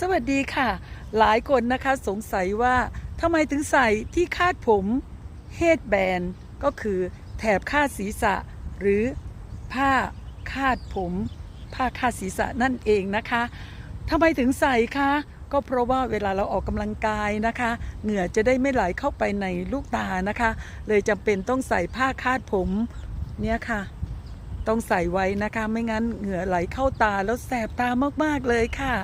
สวัสดีค่ะ หลายคนนะคะสงสัยว่าทำไมถึงใส่ที่คาดผมเฮดแบนก็คือแถบคาดศีรษะ หรือผ้าคาดผม ผ้าคาดศีรษะนั่นเองนะคะทำไมถึงใส่คะก็เพราะว่าเวลาเราออกกำลังกายนะคะ เหงื่อจะได้ไม่ไหลเข้าไปในลูกตานะคะ เลยจำเป็นต้องใส่ผ้าคาดผมเนี่ยค่ะ ต้องใส่ไว้นะคะ ไม่งั้นเหงื่อไหลเข้าตาแล้วแสบตามากๆเลยค่ะ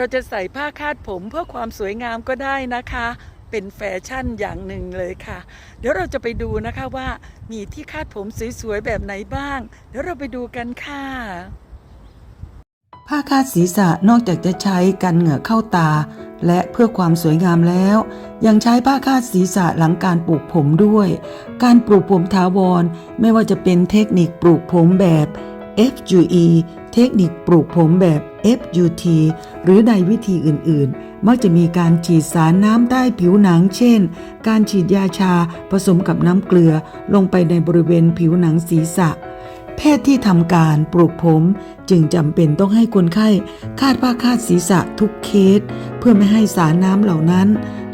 เราจะใส่ผ้าคาดผมเพื่อความสวยงามก็ได้นะคะ เป็นแฟชั่นอย่างหนึ่งเลยค่ะ เดี๋ยวเราจะไปดูนะคะว่ามีที่คาดผมสวยๆแบบไหนบ้าง เดี๋ยวเราไปดูกันค่ะ ผ้าคาดศีรษะนอกจากจะใช้กันเหงื่อเข้าตา และเพื่อความสวยงามแล้ว ยังใช้ผ้าคาดศีรษะหลังการปลูกผมด้วย การปลูกผมถาวร ไม่ว่าจะเป็นเทคนิคปลูกผมแบบ FUE เทคนิคปลูกผมแบบ FUT หรือในวิธีอื่น ๆ มักจะมีการฉีดสารน้ำใต้ผิวหนัง เช่น การฉีดยาชาผสมกับน้ำเกลือลงไปในบริเวณผิวหนังศีรษะ แพทย์ที่ทำการปลูกผม จึงจำเป็นต้องให้คนไข้คาดผ้าคาดศีรษะทุกเคส เพื่อไม่ให้สารน้ำเหล่านั้น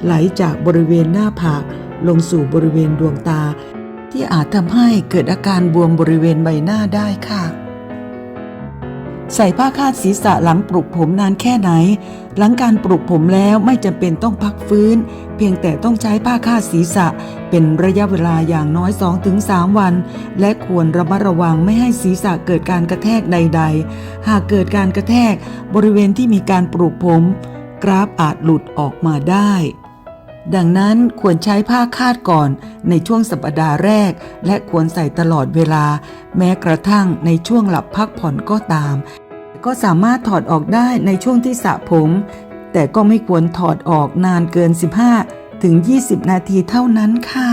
ไหลจากบริเวณหน้าผากลงสู่บริเวณดวงตา ที่อาจทำให้เกิดอาการบวมบริเวณใบหน้าได้ค่ะ ใส่ผ้าคาดศีรษะหลังปลูกผมนานแค่ไหน หลังการปลูกผมแล้วไม่จำเป็นต้องพักฟื้น เพียงแต่ต้องใช้ผ้าคาดศีรษะ เป็นระยะเวลาอย่างน้อย 2-3 วัน และควรระมัดระวังไม่ให้ศีรษะเกิดการกระแทกใด ๆ หากเกิดการกระแทกบริเวณที่มีการปลูกผม กราฟอาจหลุดออกมาได้ดังนั้นควรใช้ผ้าคาดก่อนในช่วงสัปดาห์แรก และควรใส่ตลอดเวลา แม้กระทั่งในช่วงหลับพักผ่อนก็ตาม ก็สามารถถอดออกได้ในช่วงที่สระผม แต่ก็ไม่ควรถอดออกนานเกิน 15 ถึง 20 นาทีเท่านั้นค่ะ